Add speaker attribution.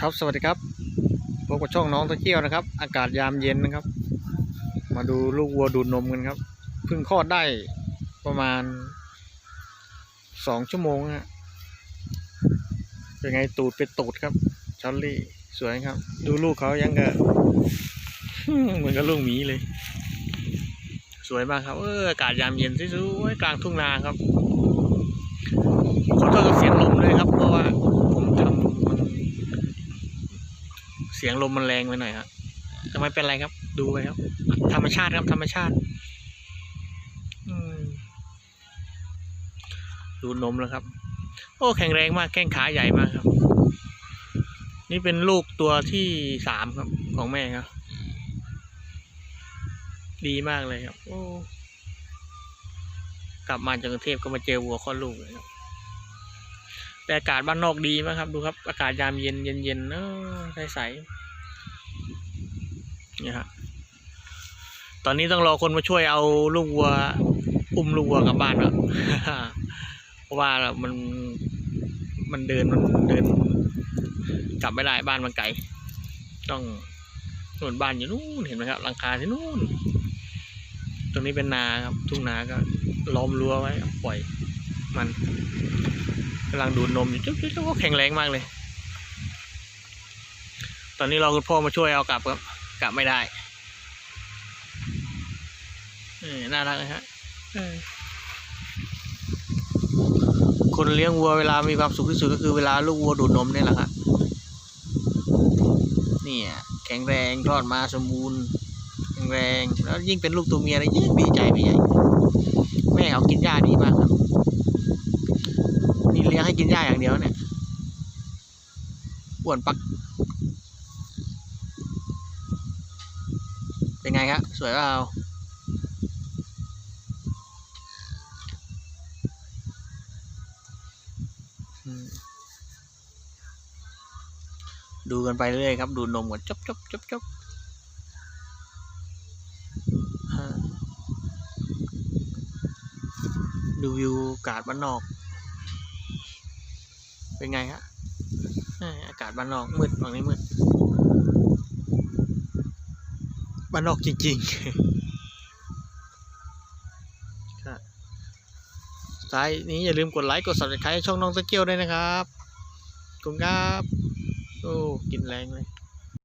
Speaker 1: ครับสวัสดีครับพบกับช่องน้องตะเกียวนะครับ อากาศยามเย็นนะครับ มาดูลูกวัวดูดนมกันครับเพิ่งคลอดได้ประมาณสองชั่วโมงฮะเป็นไงตูดเป็นตูดครับชอลลี่สวยครับ ดูลูกเขายังกะเหมือนกับลูกหมีเลย สวยมากครับเอออากาศยามเย็นสวยๆกลางทุ่งนาครับขอโทษกับเสียงลมเลยครับ เพราะว่าผมทำมัน เสียงลมมันแรงไปหน่อยครับแต่ไม่เป็นไรครับ ดูไปครับ ธรรมชาติครับธรรมชาติดูนมแล้วครับ โอ้แข็งแรงมากแข้งขาใหญ่มากครับ นี่เป็นลูกตัวที่สามครับ ของแม่ครับ ดีมากเลยครับ โอ้กลับมาจากกรุงเทพก็มาเจอวัวคลอดลูกเลยครับ แต่อากาศบ้านนอกดีมากครับ ดูครับ อากาศยามเย็นเย็นเย็นเออใสใสๆนี่ยฮะตอนนี้ต้องรอคนมาช่วยเอาลูกวัว อุ้มลูกวัวกลับบ้านแล้วเพราะว่ามันมันเดินมันเดิน กลับไม่ได้บ้านมันไกลต้องส่วนบ้านอยู่นู่นเห็นไหมครับหลังคาที่นู่น ตรงนี้เป็นนาครับ ทุ่งนาก็ล้อมรั้วไว้ปล่อย มันกำลังดูดนมอยู่จุ๊บๆก็แข็งแรงมากเลย ตอนนี้เราคุณพ่อมาช่วยเอากลับครับ กลับไม่ได้เออน่ารักนะฮะเออคนเลี้ยงวัวเวลามีความสุขที่สุดก็คือเวลาลูกวัวดูดนมเนี่ยแหละครับเนี่ยแข็งแรงคลอดมาสมบูรณ์แข็งแรงแล้วยิ่งเป็นลูกตัวเมียอะไรยิ่งดีใจไปใหญ่แม่เขากินหญ้าดีมากครับ นี่เลี้ยงให้กินหญ้า อย่างเดียวเนี่ยอ้วนปัก เป็นไงครับ สวยเปล่าดูกันไปเรื่อยครับ ดูนมกันจบจบจบจบดูวิวกาศบ้านนอก เป็นไงฮะเอ้ยอากาศบ้านนอกมืดฝั่งนี้มืดบ้านนอกจริงๆครับท้ายนี้อย่าลืมกดไลค์กด subscribe ช่องน้องสเกลด้วยนะครับขอบคุณครับ โอ้ กินแรงเลย